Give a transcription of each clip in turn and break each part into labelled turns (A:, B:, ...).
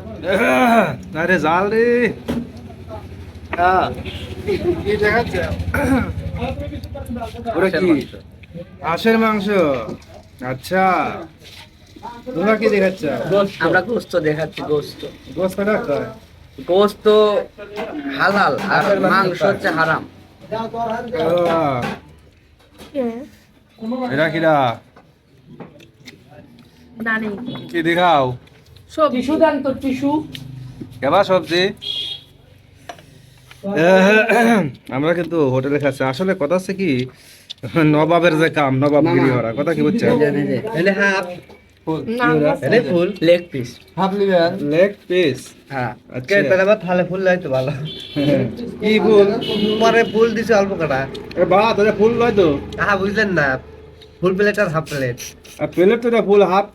A: আরে জাল রে।
B: কি দেখাচ্ছে।
A: ওরা কি? হাঁসের মাংস। আচ্ছা। তোমরা কি দেখাচ্ছ?
C: আমরা গোস্ত দেখাচ্ছি গোস্ত। গোস্ত হালাল আর মাংস হচ্ছে হারাম।
A: এরা কিরা? কি দেখাও?
D: সব টিস্যু দেন তো টিস্যু।
A: কেবা সবজি? আমরা কিন্তু হোটেলে খাচ্ছি। আসলে কথা হচ্ছে কি নবাবের যে কাম নবাব গিরি করা কথা কি বুঝছেন?
C: এলে হাফ। এলে full. Leg piece
B: half liver.
A: Leg piece
C: হ্যাঁ
A: আচ্ছা।
B: তাহলে আবার থালে ফুল লাইতো ভালো।
A: কি ফুল?
B: পরে ফুল দিছে অল্প কটা।
A: এ বা তোরা ফুল লয় তো।
B: আহা বুঝলেন না। ফুল প্লেট আর হাফ প্লেট
A: আর প্লেট তো ফুল হাফ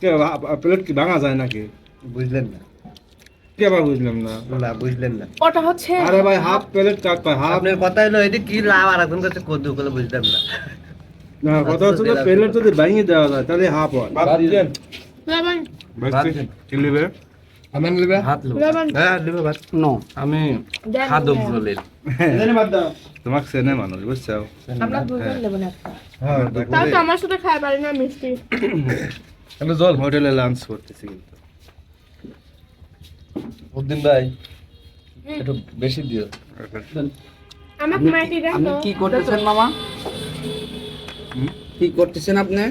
A: প্লেট কি ভাঙা যায় নাকি?
B: বুঝলেন না।
A: কি বুঝলাম না?
B: না বুঝলেন না।
D: ওটা হচ্ছে
A: আরে ভাই হাফ প্লেট কাট পায় হাফ
B: আপনার কথা হলো এটি কি লাভ? আর এখন কাছে কদ্দু করে বুঝলাম না।
A: না কথা হচ্ছে যে প্লেট যদি ভেঙে দেওয়া যায় তাহলে হাফ হয়।
D: লবণ
A: কি নেবে
B: আমার লিবে?
C: হাত লো
B: হ্যাঁ লিবে ভাত
C: নো।
A: আমি
D: দেন
C: জলের
A: তোমাকে চেনে মানুষ বুঝছ
D: আমরা দুজন নেব না।
B: হ্যাঁ
D: তাও তো আমার সাথে খাই পারি না মিষ্টি।
A: জল হোটেলে লাঞ্চ করতেছি কিন্তু।
B: উদ্দিন ভাই একটু বেশি দিও।
D: আমাকে মাটি দেন
C: আপনি কি করতেছেন মামা? কি করতেছেন আপনি?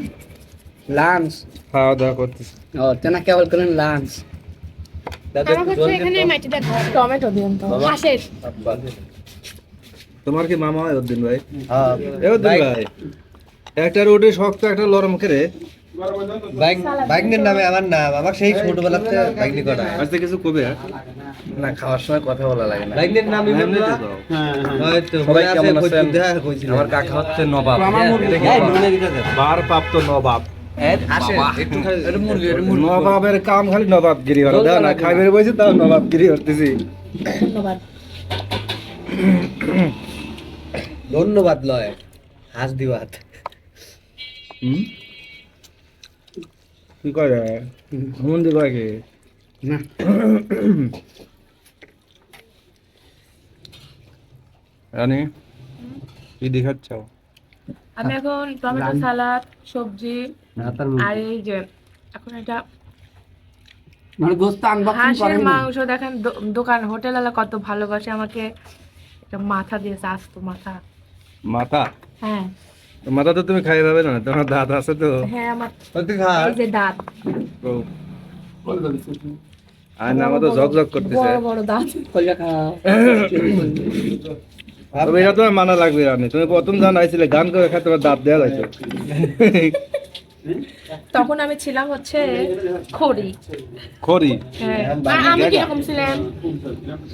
C: লাঞ্চ?
A: খাওয়া দাওয়া করতেছি।
C: ও তেনা কেবল করেন লাঞ্চ।
A: তোমার কি মামা হয় উদ্দিন ভাই?
B: হ্যাঁ।
A: উদ্দিন ভাই। একটা রোডে শক্ত একটা লরম করে
B: নামে আমার নাম আমার সেই ছোটবেলাতে বাইকনি করা।
A: আজকে কিছু কবে
C: না খাওয়ার সময় কথা বলা লাগে না।
B: নামই
A: এমনি তো।
B: হয়তো
C: সবাই কেমন আছেন?
B: দেখা কইছিল।
C: আমার কাকা হচ্ছে নবাব। হ্যাঁ।
A: বার প্রাপ্ত নবাব।
C: মুরগি
A: নবাবের কাম খালি নবাবগিরি করা দাও না খাইবে বসে তাও নবাবগিরি করতেছি
D: ধন্যবাদ।
B: ধন্যবাদ লয়। হাস দিবাত।
A: হুম? কি করে কি
C: না।
A: রানী কি দেখাচ্ছ?
D: আমি এখন টমেটো সালাদ সবজি আর এই যে এখন এটা
C: মানে গোস্ত আনবক্সিং
D: হাঁসের
C: করেন?
D: মাংস দেখেন দোকান হোটেলওয়ালা কত ভালোবাসে আমাকে। মাথা দিয়েছে আস্ত মাথা।
A: মাথা?
D: হ্যাঁ।
A: মাথা তো তুমি খাই পাবে না তোমার দাঁত আছে তো।
D: হ্যাঁ আমার
B: তুই খা
D: এই যে দাঁত।
A: আর না আমার তো করতেছে।
D: বড় বড় দাঁত।
C: খাও
A: তবে এটা তোমার মানা লাগবে রানী তুমি প্রথম জান আইছিলে গান করে খাই তোমার দাঁত দেওয়া যাইতো
D: তখন আমি ছিলাম হচ্ছে খড়ি।
A: খড়ি?
D: হ্যাঁ। আমি কীরকম ছিলাম?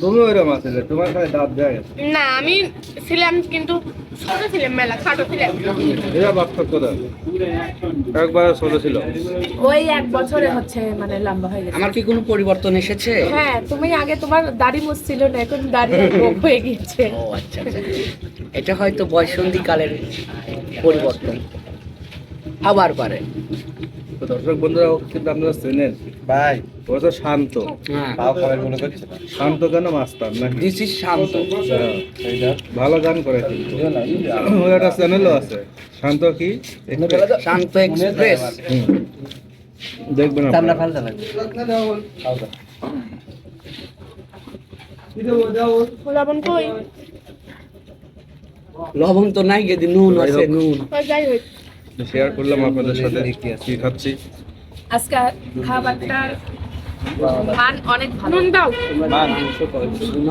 A: তুমি ওইরকম তোমার দাঁত গেছে।
D: না আমি ছিলাম কিন্তু ছোট ছিলাম মেলা খাটো ছিলাম।
A: এরা একবার ছোট ছিল।
D: ওই এক বছরে হচ্ছে মানে লম্বা হয়ে গেছে।
C: আমার কি কোনো পরিবর্তন এসেছে?
D: হ্যাঁ তুমি আগে তোমার দাড়ি মুছছিল না এখন দাড়ি গোপ হয়ে গিয়েছে।
C: ও আচ্ছা আচ্ছা। এটা হয়তো বয়সন্ধি কালের পরিবর্তন। আবার পারে
A: দর্শক বন্ধুরা কিন্তু আপনারা চেনেন।
B: ভাই।
A: ও তো শান্ত।
C: হ্যাঁ।
A: শান্ত কেন মাস্টার না
C: দিস ইজ শান্ত।
A: হ্যাঁ, ভালো গান করে কিন্তু। ওর একটা চ্যানেলও আছে। শান্ত কি?
C: শান্ত এক্সপ্রেস
A: দেখবেন আপনারা।
B: ফালতে লাগবে।
D: লবণ কই?
C: লবণ তো নাই গেদি নুন আছে। নুন
D: যাই হোক।
A: শেয়ার করলাম আপনাদের সাথে কি খাচ্ছি।
D: আজকে খাবারটার মান অনেক ভালো।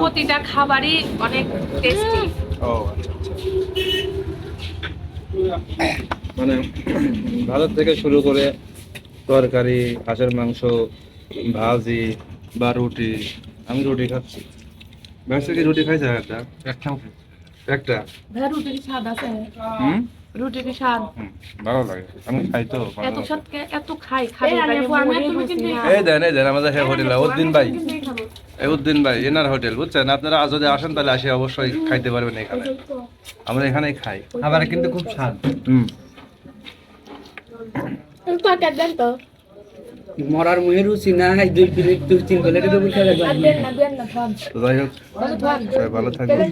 D: প্রতিটা খাবারই অনেক টেস্টি
A: ও আচ্ছা আচ্ছা। মানে ভারত থেকে শুরু করে তরকারি হাঁসের মাংস ভাজি বা রুটি আমি রুটি খাচ্ছি। ভাইসে কি রুটি খাইছে? একটা।
B: একটাও
A: একটা।
D: ভাই রুটির স্বাদ আছে?
A: হুম?
D: রুটির স্বাদ?
A: ভালো লাগে। আমি খাই তো
D: এত স্বাদ এত খাই খাই
A: এই দেন এই দেন আমাদের হোটেল উদ্দিন ভাই। এই উদ্দিন ভাই এনার হোটেল বুঝছেন? আপনারা যদি আসেন তাহলে আসে অবশ্যই খাইতে পারবেন এখানে। আমরা এখানেই খাই।
B: খাবার কিন্তু খুব স্বাদ।
A: হুম।
D: তরকারি দেন তো।
C: মরার মুহে রুচি না হয় দুই প্লেট দুই তিন প্লেট
A: যাই হোক ভালো থাকবেন।